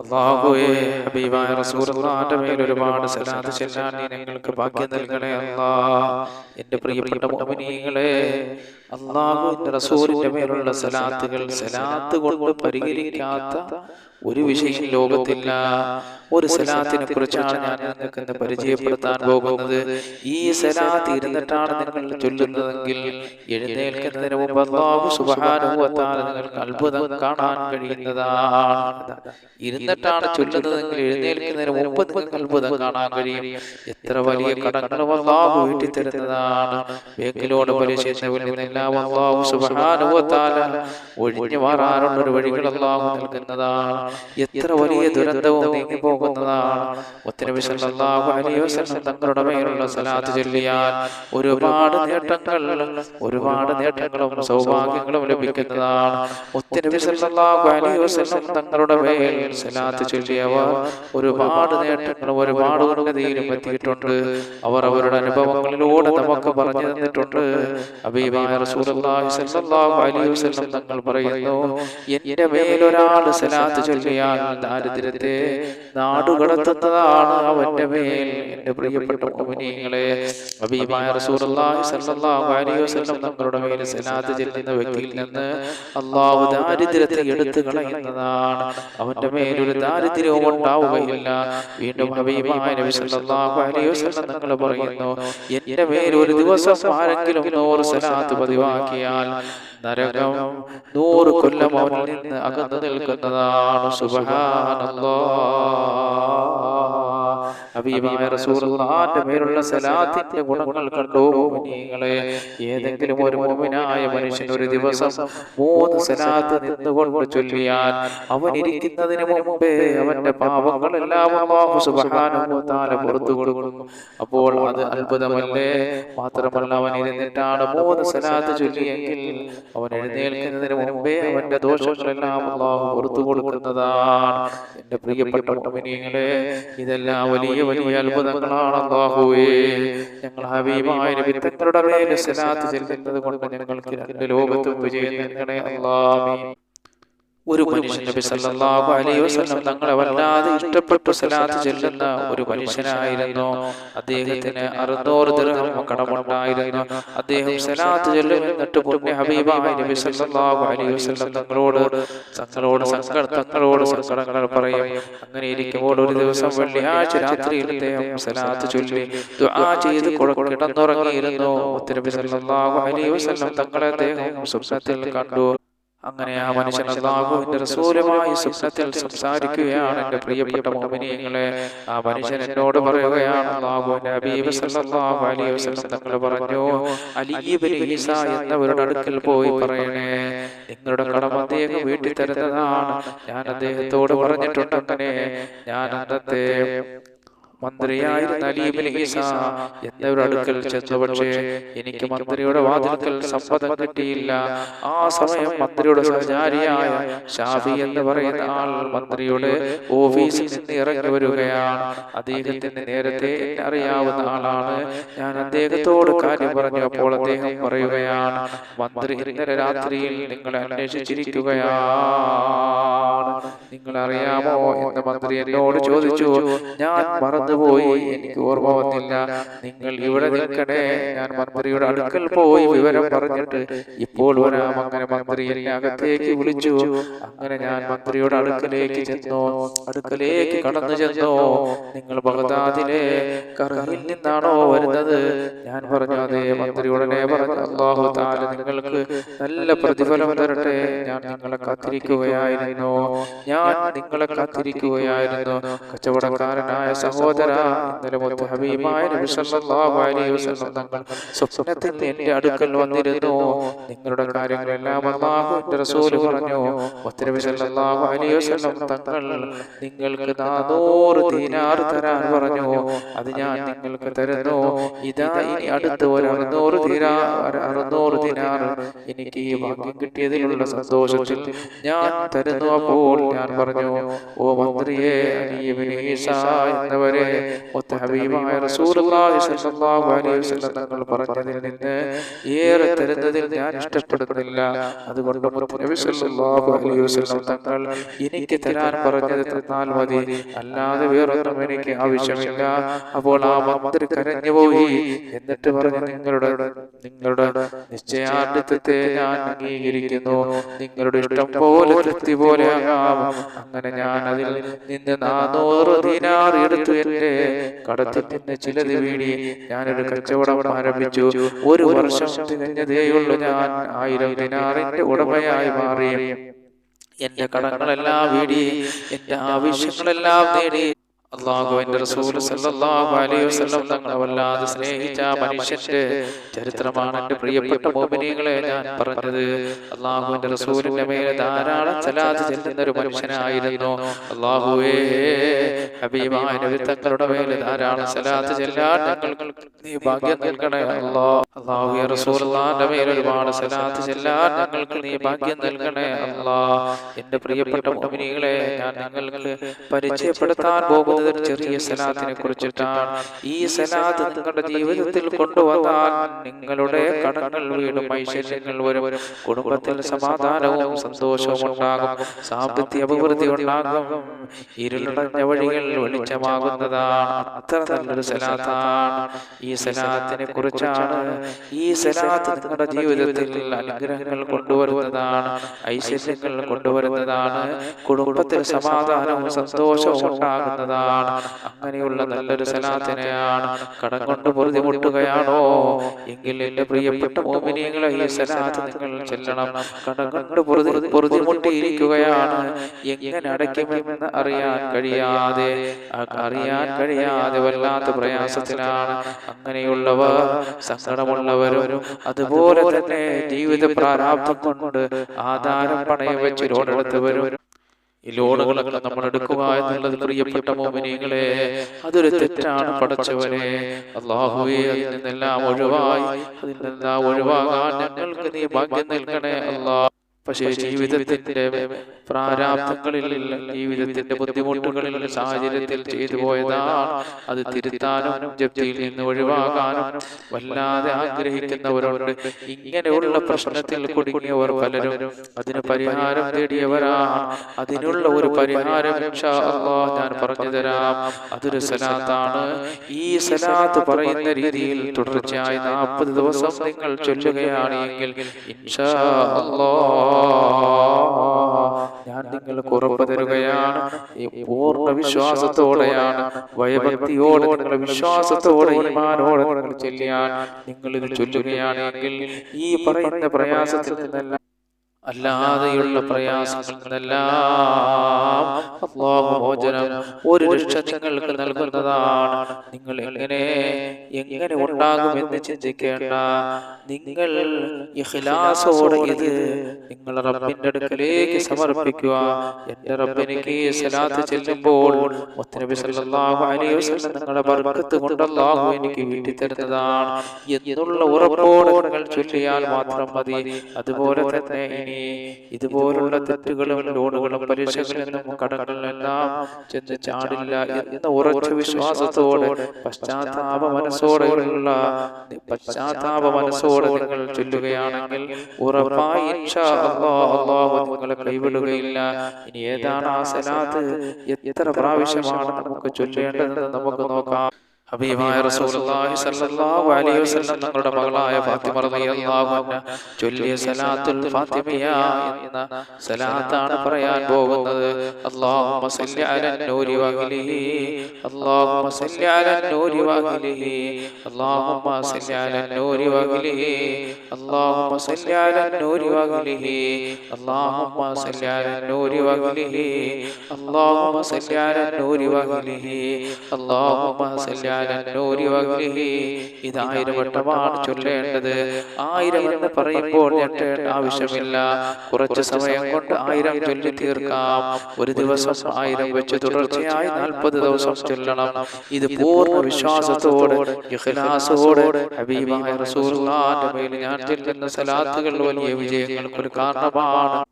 അള്ളാഹുവേ ഹബീബായ റസൂലുള്ളാഹിന്റെ മേൽ ഒരുപാട് സലാത്ത് ചെല്ലാൻ നീ ഞങ്ങൾക്ക് ഭാഗ്യം നൽകണേ അല്ലാ. എന്റെ പ്രിയപ്പെട്ട മുഅ്മിനീങ്ങളെ അള്ളാഹുവിന്റെ റസൂലിന്റെ മേലുള്ള സലാത്തുകൾ സലാത്ത് കൊണ്ട് പരിഹരിക്കാത്ത ഒരു വിഷയം ലോകത്തില്ല. ഒരു സലാത്തിനെ കുറിച്ചാണ് ഞാൻ നിങ്ങൾക്ക് ഇന്ന് പരിചയപ്പെടുത്താൻ പോകുന്നത്? ഈ സലാത്ത് ഇരുന്നിട്ടാണ് നിങ്ങൾ ചൊല്ലുന്നതെങ്കിൽ എഴുന്നേൽക്കുന്നതിന് മുമ്പ് അള്ളാഹു തആല നിങ്ങൾക്ക് അത്ഭുതം കാണാൻ കഴിയുന്നതാണ്. ഇരുന്നിട്ടാണ് ചൊല്ലുന്നതെങ്കിൽ എഴുന്നേൽക്കുന്നതിന് മുമ്പ് നിങ്ങൾക്ക് അത്ഭുതം കാണാൻ കഴിയും. എത്ര വലിയ കടങ്ങളും അള്ളാഹു വീട്ടിൽ തരുന്നതാണ് ബാങ്കിലോട് പലിശ എന്നിവരിൽ അള്ളാഹു തആല ഒഴിഞ്ഞു മാറാനുള്ള ഒരു വഴികൾ അള്ളാഹു നൽകുന്നതാണ്. എത്ര വലിയ ദുരന്തവും നീങ്ങി പോകുന്നതാണ്. തങ്ങളുടെ മേലുള്ള സലാത്ത് ചൊല്ലിയാൽ ഒരുപാട് നേട്ടങ്ങൾ ഒരുപാട് നേട്ടങ്ങളും സൗഭാഗ്യങ്ങളും ലഭിക്കുന്നതാണ്. തങ്ങളുടെ മേൽ സലാത്ത് ചൊല്ലിയവർ ഒരുപാട് നേട്ടങ്ങളും ഒരുപാട് ഉന്നതിയിലും എത്തിയിട്ടുണ്ട്. അവർ അവരുടെ അനുഭവങ്ങളിലൂടെ നമുക്ക് പറഞ്ഞു തന്നിട്ടുണ്ട്. തങ്ങൾ പറയുന്നു എന്റെ മേലൊരാൾ സലാത്ത് ചൊല്ലിയാൽ ദാരിദ്ര്യത്തെ നാടുകടത്തുന്നതാണ് അവന്റെ മേൽ. എന്റെ പ്രിയപ്പെട്ട വസല്ലം തങ്ങളുടെ മേൽ സലാത്ത് ചൊല്ലുന്ന വ്യക്തിയിൽ നിന്ന് അള്ളാഹു ദാരിദ്ര്യത്തെ എടുത്തു കളയുന്നതാണ് അവന്റെ മേലൊരു ദാരിദ്ര്യവും ഉണ്ടാവുകയില്ല. വീണ്ടും തങ്ങൾ പറയുന്നു എന്റെ മേൽ ഒരു ദിവസം ആരെങ്കിലും നൂറ് സലാത്ത് പതിവാക്കിയാൽ നരകം നൂറ് കൊല്ലം അവനിൽ നിന്ന് അകന്നു നിൽക്കുന്നതാണ്. സുബഹാനല്ലാഹ് റസൂലുള്ളാഹിന്റെ മേലുള്ള സലാത്തിന്റെ ഗുണങ്ങൾ കണ്ടോ മുഅ്മിനീങ്ങളെ ഏതെങ്കിലും ഒരു മുഅ്മിനായ മനുഷ്യൻ ഒരു ദിവസം മൂന്ന് സലാത്ത് നിന്നുകൊണ്ട് ചൊല്ലിയാൽ അവൻ ഇരിക്കുന്നതിന് മുമ്പേ അവന്റെ പാപങ്ങളെല്ലാം അല്ലാഹു സുബ്ഹാനഹു വ തആല പുറത്തു കൊടുക്കും. അപ്പോൾ അത് അത്ഭുതമല്ലേ? മാത്രമല്ല അവൻ ഇരുന്നിട്ടാണ് മൂന്ന് സലാത്ത് ചൊല്ലിയെങ്കിൽ അവൻ എഴുന്നേൽക്കുന്നതിന് മുമ്പേ അവന്റെ ദോഷങ്ങളെല്ലാം അള്ളാഹു പുറത്തു കൊടുക്കുന്നതാണ്. എന്റെ പ്രിയപ്പെട്ട മുഅ്മിനീങ്ങളെ ഇതെല്ലാം വലിയ വലിയ അത്ഭുതങ്ങളാണ് അള്ളാഹുവേ. ഞങ്ങൾ ഹബീബായ നബി തങ്ങളുടെ മേൽ സലാത്ത് ചെല്ലുന്നത് കൊണ്ട് ഞങ്ങൾക്ക് രണ്ട് ലോകത്തും വിജയം നൽകണേ അല്ലാമീൻ ഒരു മനുഷ്യൻ നബി സല്ലല്ലാഹു അലൈഹി വസല്ലം തങ്ങളെ വല്ലാതെ ഇഷ്ടപ്പെട്ടു സലാത്ത് ചെല്ലുന്ന ഒരു മനുഷ്യനായിരുന്നു. അദ്ദേഹത്തിന് അറുന്നൂറ് ദിർഹം കടമുണ്ടായിരുന്നു. അദ്ദേഹം സലാത്ത് ചൊല്ലും എന്നിട്ട് പുണ്യ ഹബീബായ നബി സല്ലല്ലാഹു അലൈഹി വസല്ലം തങ്ങളോട് തങ്ങളോട് സങ്കട തങ്ങളോട് സങ്കടങ്ങൾ പറയും. അങ്ങനെ ഇരിക്കുമ്പോൾ ഒരു ദിവസം വെള്ളിയാഴ്ച രാത്രിയിൽ അദ്ദേഹം സലാത്ത് ചൊല്ലി ദുആ ചെയ്ത് കിടന്നുറങ്ങിയിരുന്നു നബി സല്ലല്ലാഹു അലൈഹി വസല്ലം തങ്ങളെ അദ്ദേഹം സ്വപ്നത്തിൽ കണ്ടു. അങ്ങനെ ആ മനുഷ്യൻ അള്ളാഹുവിന്റെ റസൂലുമായി സ്വപ്നത്തിൽ സംസാരിക്കുകയാണ് എന്റെ പ്രിയപ്പെട്ട മോമിനിയങ്ങളെ ആ മനുഷ്യൻ എന്നോട് പറയുകയാണ് അള്ളാഹുവിന്റെ ഹബീബ് സല്ലല്ലാഹു അലൈഹി വസല്ലം തങ്ങൾ പറഞ്ഞു അലി ഇബ്നു ഈസ എന്നവരുടെ അടുക്കൽ പോയി പറയണേ നിങ്ങളുടെ കടം അദ്ദേഹം വീട്ടിൽ തരുന്നതാണ്. ഞാൻ അദ്ദേഹത്തോട് പറഞ്ഞിട്ടുണ്ട് അങ്ങനെ ഞാൻ അന്നത്തെ മന്ത്രിയായിരുന്ന അലീബിന് ഈസ എന്നവരുടെ അടുക്കൽ ചെന്നു പക്ഷേ എനിക്ക് മന്ത്രിയുടെ വാതിൽക്കൽ സമ്മതം കിട്ടിയില്ല. ആ സമയം മന്ത്രിയുടെ സഹചാരിയായ ഷാഫി എന്ന് പറയുന്ന ആൾ മന്ത്രിയുടെ ഓഫീസിൽ നിന്ന് ഇറങ്ങി വരികയാണ്. അദ്ദേഹത്തിന്റെ നേരത്തെ അറിയാവുന്ന ആളാണ്. ഞാൻ അദ്ദേഹത്തോട് കാര്യം പറഞ്ഞു അപ്പോൾ അദ്ദേഹം പറയുകയാണ് മന്ത്രി ഇന്നലെ രാത്രിയിൽ നിങ്ങളെ അന്വേഷിച്ചിരിക്കുകയാണ്. നിങ്ങൾ അറിയാമോ? എന്ന് മന്ത്രി എന്നോട് ചോദിച്ചു. ഞാൻ മറന്നുപോയി എനിക്ക് ഓർമ്മ വന്നില്ല. നിങ്ങൾ ഇവിടെ നിൽക്കണേ. ഞാൻ മന്ത്രിയുടെ അടുക്കൽ പോയി വിവരം പറഞ്ഞിട്ട് ഇപ്പോൾ വരാം. അങ്ങനെ മന്ത്രി എന്നെ അകത്തേക്ക് വിളിച്ചു. അങ്ങനെ ഞാൻ മന്ത്രിയുടെ അടുക്കലേക്ക് ചെന്നു. അടുക്കലേക്ക് കടന്നു ചെന്നു. നിങ്ങൾ ബഗദാദിലെ കറഹിൽ നിന്നാണോ വരുന്നത്? ഞാൻ പറഞ്ഞു അതെ മന്ത്രി ഉടനെ പറഞ്ഞു. അള്ളാഹു താല നിങ്ങൾക്ക് നല്ല പ്രതിഫലം തരട്ടെ. ഞാൻ നിങ്ങളെ കാത്തിരിക്കുകയായിരുന്നു. ഞാൻ നിങ്ങളെ കാത്തിരിക്കുകയായിരുന്നു. കച്ചവടക്കാരനായ സഹോദര ഇന്നലെ മുത്ത് ഹബീബായ നബി സല്ലല്ലാഹു അലൈഹി വസല്ലം തങ്ങൾ സ്വപ്നത്തിൽ എന്റെ അടുക്കൽ വന്നിരുന്നു. നിങ്ങളുടെ കാര്യങ്ങളെല്ലാം അല്ലാഹുവിന്റെ റസൂൽ പറഞ്ഞു. മുത്ത് നബി സല്ലല്ലാഹു അലൈഹി വസല്ലം തങ്ങൾ നിങ്ങൾക്ക് നാനൂറ് ദീനാർ തരാൻ പറഞ്ഞു. അത് ഞാൻ നിങ്ങൾക്ക് തരുന്നു. ഇതാ ഇനി അടുത്ത് ഒരു അറുന്നൂറ് ദിനാ അറുന്നൂറ് ദിനാർ എനിക്ക് ഈ ഭാഗ്യം കിട്ടിയതിലുള്ള സന്തോഷത്തിൽ ഞാൻ തരുന്നു. അപ്പോൾ ഞാൻ പറഞ്ഞു ഓ മന്ത്രിയെ എന്നവരെ ഹബീബായ റസൂലുള്ളാഹി സ്വല്ലല്ലാഹു അലൈഹി വസല്ലം തങ്ങൾ പറഞ്ഞതിൽ നിന്ന് ഏറെ തരുന്നതിൽ ഞാൻ ഇഷ്ടപ്പെടുന്നില്ല. അതുകൊണ്ട് നബി സല്ലല്ലാഹു അലൈഹി വസല്ലം തങ്ങൾ എനിക്ക് തരാൻ പറഞ്ഞത് തന്നാൽ മതി. അല്ലാതെ വേറൊന്നും എനിക്ക് ആവശ്യമില്ല. അപ്പോൾ ആ മന്ത്രി കരഞ്ഞുപോയി. എന്നിട്ട് പറഞ്ഞു നിങ്ങളുടെ നിങ്ങളുടെ നിശ്ചയാർത്ഥത്തെ ഞാൻ അംഗീകരിക്കുന്നു. നിങ്ങളുടെ ഇഷ്ടം പോലെ തൃപ്തി പോലെ അങ്ങനെ ഞാൻ അതിൽ നിന്ന് നാനൂറ് ദിനാർ എടുത്തു. എന്റെ കടത്തിൽ നിന്ന് ചിലത് വീടി ഞാനൊരു കച്ചവടം ആരംഭിച്ചു. ഒരു വർഷം തികഞ്ഞതേയുള്ളൂ ഞാൻ. ആയിരം ദിനാറിന്റെ ഉടമയായി മാറി എന്റെ കടങ്ങളെല്ലാം വീടി എന്റെ ആവശ്യങ്ങളെല്ലാം നേടി. അള്ളാഹുവിന്റെ റസൂൽ സല്ലല്ലാഹു അലൈഹി വസല്ലം തങ്ങളെ വല്ലാതെ സ്നേഹിച്ച മനുഷ്യന്റെ ചരിത്രമാണ് പ്രിയപ്പെട്ട ഞാൻ പറഞ്ഞത്. അള്ളാഹുവിന്റെ റസൂലിന്റെ മേലെ ധാരാളം സലാത്ത് ചെല്ലുന്ന ഒരു മനുഷ്യനായിരുന്നു. അള്ളാഹുവേ ഹബീബായ തങ്ങളുടെ മേലെ ധാരാളം സലാത്ത് ചെല്ലാൻ ഞങ്ങൾക്ക് നീ ഭാഗ്യം നൽകണേ. അല്ലാ അള്ളാഹുവേ റസൂലുള്ളാഹിന്റെ മേലെ ഒരുപാട് സലാത്ത് ചെല്ലാൻ ഞങ്ങൾക്ക് നീ ഭാഗ്യം നൽകണേ. അല്ലാ എന്റെ പ്രിയപ്പെട്ട മോമിനികളെ ഞാൻ നിങ്ങൾക്ക് പരിചയപ്പെടുത്താൻ പോകുന്നത് ഒരു ചെറിയ സലാത്തിനെ കുറിച്ചിട്ടാണ് ഈ സലാത്ത് നിങ്ങളുടെ ജീവിതത്തിൽ കൊണ്ടുവന്നാൽ നിങ്ങളുടെ കടങ്ങൾ വീടും ഐശ്വര്യങ്ങൾ വരും. കുടുംബത്തിൽ സമാധാനവും സന്തോഷവും ഉണ്ടാകും. സാമ്പത്തിക അഭിവൃദ്ധി ഉണ്ടാകും. ഇരുളടഞ്ഞ വഴികൾ വെളിച്ചമാകുന്നതാണ്. അത്ര നല്ലൊരു സലാത്താണ്. ഈ സലാത്തിനെ കുറിച്ചാണ് ഈ സലാത്ത് നിങ്ങളുടെ ജീവിതത്തിൽ അനുഗ്രഹങ്ങൾ കൊണ്ടുവരുന്നതാണ്. ഐശ്വര്യങ്ങൾ കൊണ്ടുവരുന്നതാണ്. കുടുംബത്തിൽ സമാധാനവും സന്തോഷവും ഉണ്ടാകുന്നതാണ്. അങ്ങനെയുള്ള നല്ലൊരു സലാത്തിനെയാണ് കടം കൊണ്ട് പൊറുതിമുട്ടുകയാണോ എങ്കിൽ എന്റെ പ്രിയപ്പെട്ട മോമിനിയങ്ങളെ ഈ സലാത്ത് നിങ്ങൾ ചെല്ലണം. കടം കൊണ്ട് പൊറുതി പൊറുതിമുട്ടിയിരിക്കുകയാണ് എങ്ങനെ അടയ്ക്കുമെന്ന് അറിയാൻ കഴിയാതെ അറിയാൻ കഴിയാതെ വല്ലാത്ത പ്രയാസത്തിലാണ്. അങ്ങനെയുള്ളവർ സങ്കടമുള്ളവരും അതുപോലെ തന്നെ ജീവിത പ്രാരാബ്ദം കൊണ്ട് ആധാരം പണയം വെച്ച് ലോണെടുത്തവരും ഈ ലോണുകളൊക്കെ നമ്മൾ എടുക്കുക എന്നുള്ളത് പ്രിയപ്പെട്ട മോമിനികളെ അതൊരു തെറ്റാണ് പടച്ചവനെ അള്ളാഹുവെ അതിൽ നിന്നെല്ലാം ഒഴിവായി അതിൽ നിന്നെല്ലാം ഒഴിവാകാൻ ഞങ്ങൾക്ക് നീ ഭാഗ്യം നൽകണേ അല്ലാ പക്ഷേ ജീവിതത്തിന്റെ പ്രാരാബ്ദങ്ങളിൽ ജീവിതത്തിന്റെ ബുദ്ധിമുട്ടുകളിൽ സാഹചര്യത്തിൽ ചെയ്തു പോയതാണ്. അത് തിരുത്താനും ജപ്തിയിൽ നിന്ന് ഒഴിവാകാനും വല്ലാതെ ആഗ്രഹിക്കുന്നവരുണ്ട്. ഇങ്ങനെയുള്ള പ്രശ്നത്തിൽ കുടുങ്ങിയവർ പലരും അതിന് പരിഹാരം തേടിയവരാ അതിനുള്ള ഒരു പരിഹാരം ഞാൻ പറഞ്ഞു തരാം. അതൊരു സലാത്താണ്. ഈ സലാത്ത് പറയുന്ന രീതിയിൽ തുടർച്ചയായി നാൽപ്പത് ദിവസം നിങ്ങൾ ചൊല്ലുകയാണെങ്കിൽ ഇൻഷാ അല്ലാഹ് ഞാൻ നിങ്ങൾക്ക് ഉറപ്പ് തരുകയാണ്. ഈ പൂർണ വിശ്വാസത്തോടെയാണ് ഭയഭക്തിയോടെ നിങ്ങളുടെ വിശ്വാസത്തോടെ ഈമാനോടെ നിങ്ങൾ ചൊല്ലിയാൽ നിങ്ങൾ ഇത് ചൊല്ലുകയാണെങ്കിൽ ഈ പറയുന്ന പ്രയാസത്തിൽ നിന്നെല്ലാം അല്ലാതെയുള്ള പ്രയാസങ്ങളെല്ലാം അല്ലാഹു മോചനം ഒരു രക്ഷ നിങ്ങൾക്ക് നൽകുന്നതാണ്. നിങ്ങൾ എങ്ങനെ എങ്ങനെ ഉണ്ടാകുമെന്ന് ചിന്തിക്കേണ്ട. നിങ്ങൾ ഇഖ്ലാസോടെ ഇത് നിങ്ങൾ റബ്ബിന്റെ അടുക്കലേക്ക് സമർപ്പിക്കുക. എന്റെ റബ്ബിനിക്ക് സലാത്ത് ചെല്ലുമ്പോൾ മുത്തനബി സല്ലല്ലാഹു അലൈഹി വസല്ലം നിങ്ങളുടെ ബർക്കത്ത് കൊണ്ട് അല്ലാഹു എനിക്ക് വീട്ടി തരുന്നതാണ് എന്നുള്ള ഉറപ്പോടെ നിങ്ങൾ ചൊല്ലിയാൽ മാത്രം മതി. അതുപോലെ തന്നെ ഇനി ഇതുപോലുള്ള തെറ്റുകളും ലോണുകളും പരീക്ഷകളിൽ നിന്നും കടകളിലെല്ലാം ചെന്ന് ചാടില്ല എന്ന ഉറച്ച വിശ്വാസത്തോടെ പശ്ചാത്താപ മനസ്സോടെയുള്ള പശ്ചാത്താപ മനസ്സോടെ നിങ്ങൾ ചൊല്ലുകയാണെങ്കിൽ ഉറപ്പായി നിങ്ങളെ കൈവിടുകയില്ല. ഇനി ഏതാണ് ആ സലാത്ത്? എത്ര പ്രാവശ്യമാണ് നമുക്ക് ചൊല്ലേണ്ടതെന്ന് നമുക്ക് നോക്കാം. ഹബീബായ റസൂലുള്ളാഹി സ്വല്ലല്ലാഹു അലൈഹി വസല്ലം തങ്ങളുടെ മകളായ ഫാത്തിമ റളിയല്ലാഹു അൻഹ ചൊല്ലിയ സലാത്തുൽ ഫാത്തിമിയ എന്ന സലാത്താണ് പറയാൻ പോകുന്നത്. അല്ലാഹുമ്മ സല്ലി അലൻ നൂരി വഅഹ്ലിഹി അല്ലാഹുമ്മ സല്ലി അലൻ നൂരി വഅഹ്ലിഹി അല്ലാഹുമ്മ സല്ലി അലൻ നൂരി വഅഹ്ലിഹി അല്ലാഹുമ്മ സല്ലി അലൻ നൂരി വഅഹ്ലിഹി അല്ലാഹുമ്മ സല്ലി അലൻ നൂരി വഅഹ്ലിഹി അല്ലാഹുമ്മ സല്ലി അലൻ നൂരി വഅഹ്ലിഹി അല്ലാഹുമ്മ സല്ലി ഇത് ആയിരം വട്ടമാണ് ചൊല്ലേണ്ടത് ആയിരം എന്ന് പറയുമ്പോൾ ഞെട്ടേണ്ട ആവശ്യമില്ല. കുറച്ച് സമയം കൊണ്ട് ആയിരം ചൊല്ലി തീർക്കാം. ഒരു ദിവസം ആയിരം വെച്ച് തുടർച്ചയായി നാൽപ്പത് ദിവസം ചൊല്ലണം. ഇത് പൂർണ വിശ്വാസത്തോടെ ഇഖ്ലാസോടെ ഹബീബായ മേൽ ഞാൻ ചെല്ലുന്ന സലാത്തുകൾ വലിയ വിജയങ്ങൾക്കൊരു കാരണമാണ്.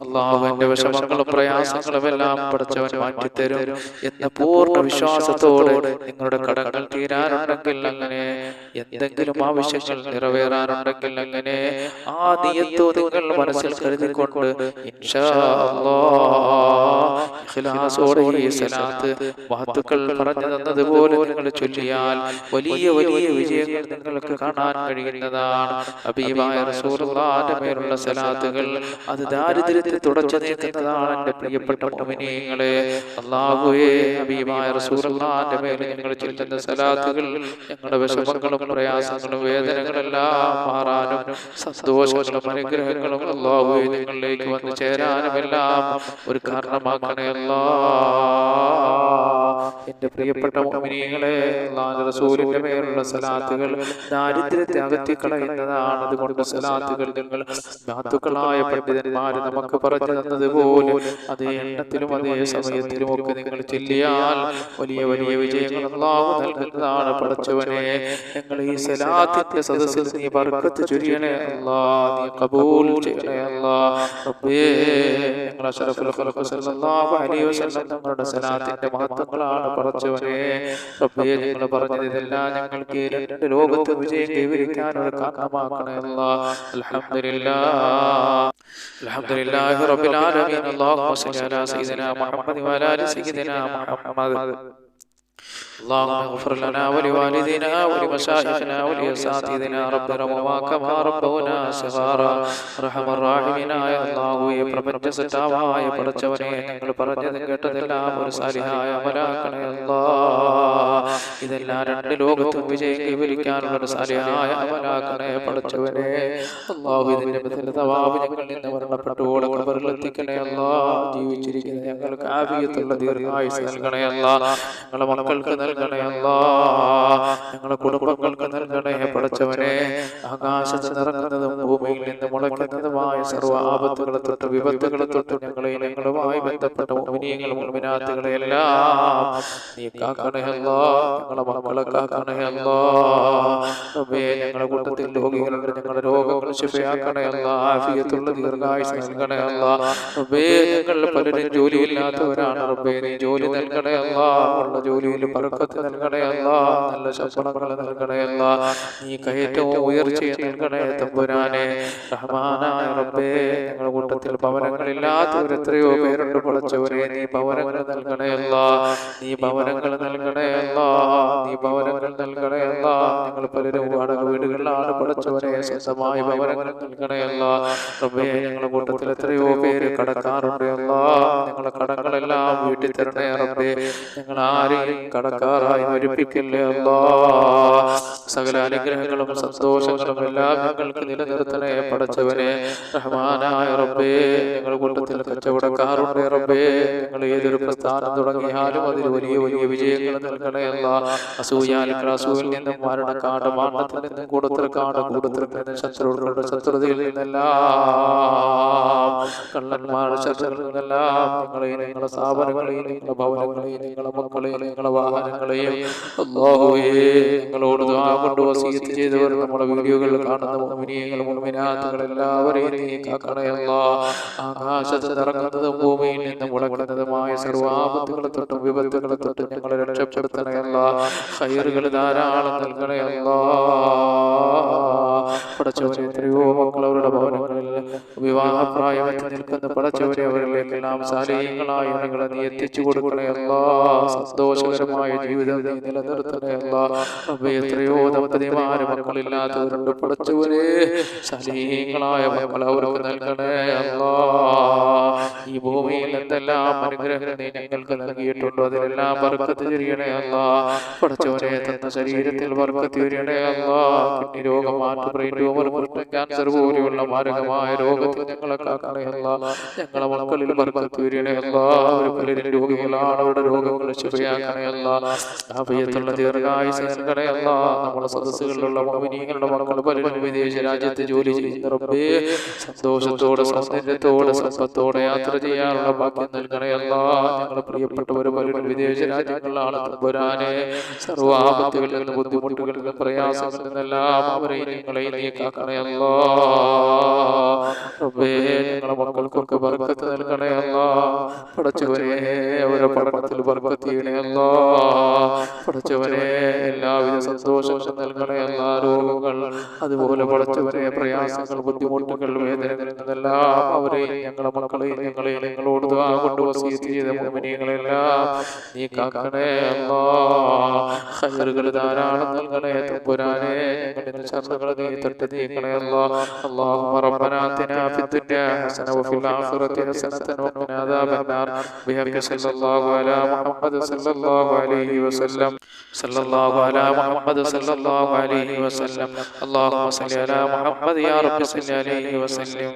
അള്ളാഹുവിന്റെ വിഷമങ്ങളും പ്രയാസങ്ങളും എല്ലാം പഠിച്ചവൻ മാറ്റിത്തരും എന്ന പൂർണ വിശ്വാസത്തോടെ നിങ്ങളുടെ കടകൾ തീരാനുണ്ടെങ്കിൽ അങ്ങനെ എന്തെങ്കിലും ആവശ്യങ്ങൾ നിറവേറാനുണ്ടെങ്കിൽ അങ്ങനെ ആ നിയത്തോ നിങ്ങൾ മനസ്സിൽ കരുതിക്കൊണ്ട് ഇൻഷാ അല്ലാഹ് ഇഖ്ലാസോടെ ഈ സലാത്ത് മഹത്തുക്കൾ പറഞ്ഞു തന്നതുപോലെ നിങ്ങൾ ചൊല്ലിയാൽ വലിയ വലിയ വിജയങ്ങൾ നിങ്ങൾക്ക് കാണാൻ കഴിയുന്നതാണ്. അബീബായ റസൂലുള്ളാഹിന്റെ മേലുള്ള സലാത്തുകൾ അത് ദാരിദ്ര്യത്തെ തുടച്ചു നീക്കുന്നതാണ് എന്റെ പ്രിയപ്പെട്ട മുഅ്മിനീങ്ങളെ അല്ലാഹുവേ ഹബീബായ റസൂലുള്ളാഹിന്റെ മേൽ നിങ്ങൾ ചൊല്ലുന്ന സലാത്തുകൾ ഞങ്ങളുടെ വിഷമങ്ങളും പ്രയാസങ്ങളും വേദനകളെല്ലാം മാറാനും സന്തോഷങ്ങളും അനുഗ്രഹങ്ങളും അള്ളാഹുവേ നിങ്ങളിലേക്ക് വന്നു ചേരാനും എല്ലാം ഒരു കാരണമാക്കണേ അല്ലാ. എന്റെ പ്രിയപ്പെട്ട അല്ലാഹുവിന്റെ റസൂലിന്റെ മേലുള്ള സലാത്തുകൾ ദാരിദ്ര്യത്തെ അകത്തിക്കളയുന്നതാണ് കളയുന്നതാണ് അതുകൊണ്ട് സലാത്തുകൾ നിങ്ങൾ ധാത്തുക്കളായ പണ്ഡിതന്മാര് നമുക്ക് പറഞ്ഞു തന്നതുപോലെ അതേ എണ്ണത്തിലും അതേ സമയത്തിലും ഒക്കെ നിങ്ങൾ ചെല്ലിയാൽ വലിയ വലിയ വിജയങ്ങൾ അള്ളാഹു നൽകുന്നതാണ് പഠിച്ചവനെ ഞങ്ങൾ ഈ സലാത്തിന്റെ സദസ്സിൽ നീ പറക്കത്ത് ചൊരിയണേ അല്ലാ നീ കബൂൽ ചെയ്യണേ അല്ലാ. റബ്ബേ ഞങ്ങൾ അഷറഫുൽ ഖൽഖ് സല്ലല്ലാഹു അലൈഹി വസല്ലം തങ്ങളുടെ സലാത്തിന്റെ മഹത്വങ്ങളാണ് പറച്ചവനെ റബ്ബേ ഞങ്ങൾ പറഞ്ഞത് ഇതെല്ലാം ഞങ്ങൾക്ക് രണ്ട് ലോകത്ത് വിജയം കൈവരിക്കാൻ ഒരു കാരണമാക്കണേ അല്ലാ. الحمد لله رب العالمين اللهم صل على سيدنا محمد وعلى ال سيدنا محمد اللهم اغفر لنا ولوالدينا ولمشايخنا ولأساتذتنا رب رحمهما كما ربونا صغارا رحم الراحمين يا الله ഈ പ്രപഞ്ച സൃഷ്ടാവായ പടച്ചവനെ ഞങ്ങൾ പറഞ്ഞതും കേട്ടതെല്ലാം ഒരു സാലിഹായ അമലാക്കണേ അല്ലാ ഇതെല്ലാം രണ്ട് ലോകത്തും വിജയം കൈവരിക്കാനുള്ള ഒരു സാലിഹായ അമലാക്കണേ പടച്ചവനെ അള്ളാഹു ഇതിന്റെ ബദലതവാബ് ഞങ്ങളിൽ നിന്ന് മരണപ്പെട്ടുകൂടെ ഖബറിൽ എത്തിക്കണേ അല്ലാ ജീവിച്ചിരിക്കുന്ന ഞങ്ങൾക്ക് ആവിയത്തുള്ള ദീർഘായുസ് നൽകണേ അല്ലാ ഞങ്ങളെ മക്കൾക്ക് നൽകണേ അല്ലാ ഞങ്ങളുടെ കുടുംബങ്ങൾക്ക് നൽകണേ പഠിച്ചവനെ ആകാശത്ത് നിറങ്ങുന്നതും ഭൂമിയിൽ നിന്ന് മുളയ്ക്കുന്നതുമായ സർവ ആപത്തുകളെ തൊട്ട് വിപത്തുകളെ തൊട്ട് ഞങ്ങളെ ഞങ്ങളുമായി ബന്ധപ്പെട്ട മുമിനിയങ്ങളും മുമിനാത്തുകളെ എല്ലാം നീ കാക്കണേ അല്ലാ ഞങ്ങളെ മക്കളെ കാക്കണേ അല്ലാ റബ്ബേ ഞങ്ങളുടെ കൂട്ടത്തിൽ രോഗികളുണ്ട് ഞങ്ങളുടെ രോഗങ്ങൾ ശിഫയാക്കണേ അല്ലാ ആഫിയത്തുള്ള ദീർഘായുസ് നൽകണേ അല്ലാ. റബ്ബേ ഞങ്ങൾ പലരും ജോലിയില്ലാത്തവരാണ് റബ്ബേ നീ ജോലി നൽകണേ അല്ലാ ഉള്ള ജോലിയിൽ പറക്കത്ത് നൽകണേ അല്ലാ നല്ല ശമ്പളങ്ങൾ നൽകണേ അല്ലാ നീ കയറ്റവും ഉയർച്ചയും നൽകണേ തമ്പുരാനെ. റഹ്മാനായ റബ്ബേ ഞങ്ങളുടെ കൂട്ടത്തിൽ ഭവനങ്ങളില്ലാത്തവർ എത്രയോ പേരുണ്ട് പൊളച്ചവരെ നീ ഭവനങ്ങൾ നൽകണേ അല്ല നീ ഭവനങ്ങൾ നൽകണേ അല്ല. നീ ഭവനങ്ങൾ നൽകണേ അല്ലാ. ഞങ്ങൾ പലരും വാടക വീടുകളിലാണ് പടച്ചവരെ സ്വന്തമായി ഭവനങ്ങൾ നൽകണേ അല്ലാ. റബ്ബേ ഞങ്ങളുടെ കൂട്ടത്തിൽ എത്രയോ പേര് കടക്കാറുണ്ട് അല്ലാ. ഞങ്ങളുടെ കടങ്ങളെല്ലാം വീട്ടിൽ തരണേ റബ്ബേ. ഞങ്ങൾ ആരെയും കടക്കാറായി മരിപ്പിക്കല്ലേ അല്ലാ. സകല അനുഗ്രഹങ്ങളും സന്തോഷങ്ങളും എല്ലാം ഞങ്ങൾക്ക് നിലനിർത്തണേ പടച്ചവനെ. റഹ്മാനായ റബ്ബേ ഞങ്ങൾ കൂട്ടത്തിൽ കച്ചവടക്കാറുണ്ട് റബ്ബേ. ഞങ്ങൾ ഏതൊരു പ്രസ്ഥാനം തുടങ്ങിയാലും അതിൽ വലിയ വലിയ വിജയങ്ങൾ നൽകണേ അല്ല. അസൂയിൽ നിന്നും മരണക്കാട് മരണത്തിൽ നിന്നും കൂടത്തിൽക്കാട് കൂടത്തിൽ നിന്നും ശത്രുക്കളുടെ ശത്രുതയിൽ നിന്നെല്ലാം കള്ളന്മാരുടെ ശത്രുക്കളിൽ നിന്നെല്ലാം നിങ്ങളെയും നിങ്ങളുടെ സ്ഥാപനങ്ങളെയും നിങ്ങളുടെ ഭവനങ്ങളെയും നിങ്ങളുടെ മക്കളെയും നിങ്ങളുടെ വാഹനങ്ങളെയും നിങ്ങളോട് കൊണ്ട് വസീത്ത് ചെയ്തവർ നമ്മുടെ വീഡിയോകൾ കാണുന്ന മുഅ്മിനീങ്ങൾ മുഅ്മിനാത്തുകൾ എല്ലാവരെയും നീ കാക്കണേ അല്ലാ. ആകാശത്ത് നിറങ്ങുന്നതും ഭൂമിയിൽ നിന്ന് മുളകുന്നതുമായ സർവാപത്തുകളെ തൊട്ടും വിപത്തുകളെ തൊട്ടും ഞങ്ങളെ രക്ഷപ്പെടുത്തണേ ഹയറുകൾ ധാരാളം നൽകണയല്ലോ പടച്ചവരെ എത്രയോ മക്കൾ അവരുടെ ഭവനങ്ങളിൽ വിവാഹപ്രായമായി നിൽക്കുന്ന പടച്ചവരെ അവരിലേക്കെല്ലാം സാലീയങ്ങളായ ഇണകളെ നീ എത്തിച്ചു കൊടുക്കണേ സന്തോഷകരമായ ജീവിതം നീ നിലനിർത്തണേ അല്ലാ. റബ്ബേ എത്രയോ ദമ്പതിമാര് മക്കളില്ലാത്തവരുണ്ട് പടച്ചവരെ സാലീയങ്ങളായ മക്കൾ അവർക്ക് നൽകണേ അല്ലാ. ഈ ഭൂമിയിൽ എന്തെല്ലാം അനുഗ്രഹം നീ ഞങ്ങൾക്ക് നൽകിയിട്ടുണ്ടോ? അതിലെല്ലാം ബർക്കത്ത് ചൊരിയണേ അല്ലാ. പടച്ചവനെ തന്ന ശരീരത്തിൽ ബർക്കത്ത് ചൊരിയണേ അല്ലാ. കിഡ്നി നൽകണേ നമ്മുടെ മക്കൾ പലരും വിദേശ രാജ്യത്ത് ജോലി സന്തോഷത്തോടെ സൗന്ദര്യത്തോടെ സമ്പത്തോടെ യാത്ര ചെയ്യാനുള്ള ഭാഗ്യം നൽകണേ അല്ലാ ഞങ്ങളുടെ വിദേശ രാജ്യങ്ങളിലാണ്. തമ്പുരാനെ സർവാപത്തുകളിൽ നിന്ന് ബുദ്ധിമുട്ടുകളിൽ നിന്ന് പ്രയാസങ്ങളിൽ നിന്നെല്ലാം അവരെ ഞങ്ങളെ നീ കാക്കണേ അല്ലാ റബ്ബേ ഞങ്ങളെ മക്കൾക്കൊക്കെ ബർക്കത്ത് പഠനത്തിൽ ബർക്കത്ത് എല്ലാവിധ സന്തോഷങ്ങളും രോഗങ്ങൾ അതുപോലെ പടച്ചവനെ പ്രയാസങ്ങൾ ബുദ്ധിമുട്ടുകൾ വേദനകളെല്ലാം അവരെയും ഞങ്ങളെ മക്കളെ ഞങ്ങളെ നിങ്ങളോട് ദുആ കൊണ്ട് വസീയത്ത് ചെയ്ത നീ കാക്കണേ അല്ലാ ധാരാളം നൽകണേ തമ്പുരാനെ تعالى من شر الذي ترتديك الله اللهم ربنا اتنا في الدنيا حسنه وفي الاخره حسنه وقنا عذاب النار بحق صلى الله على محمد صلى الله عليه وسلم صلى الله على محمد صلى الله عليه وسلم اللهم صل على محمد يا رب صل عليه وسلم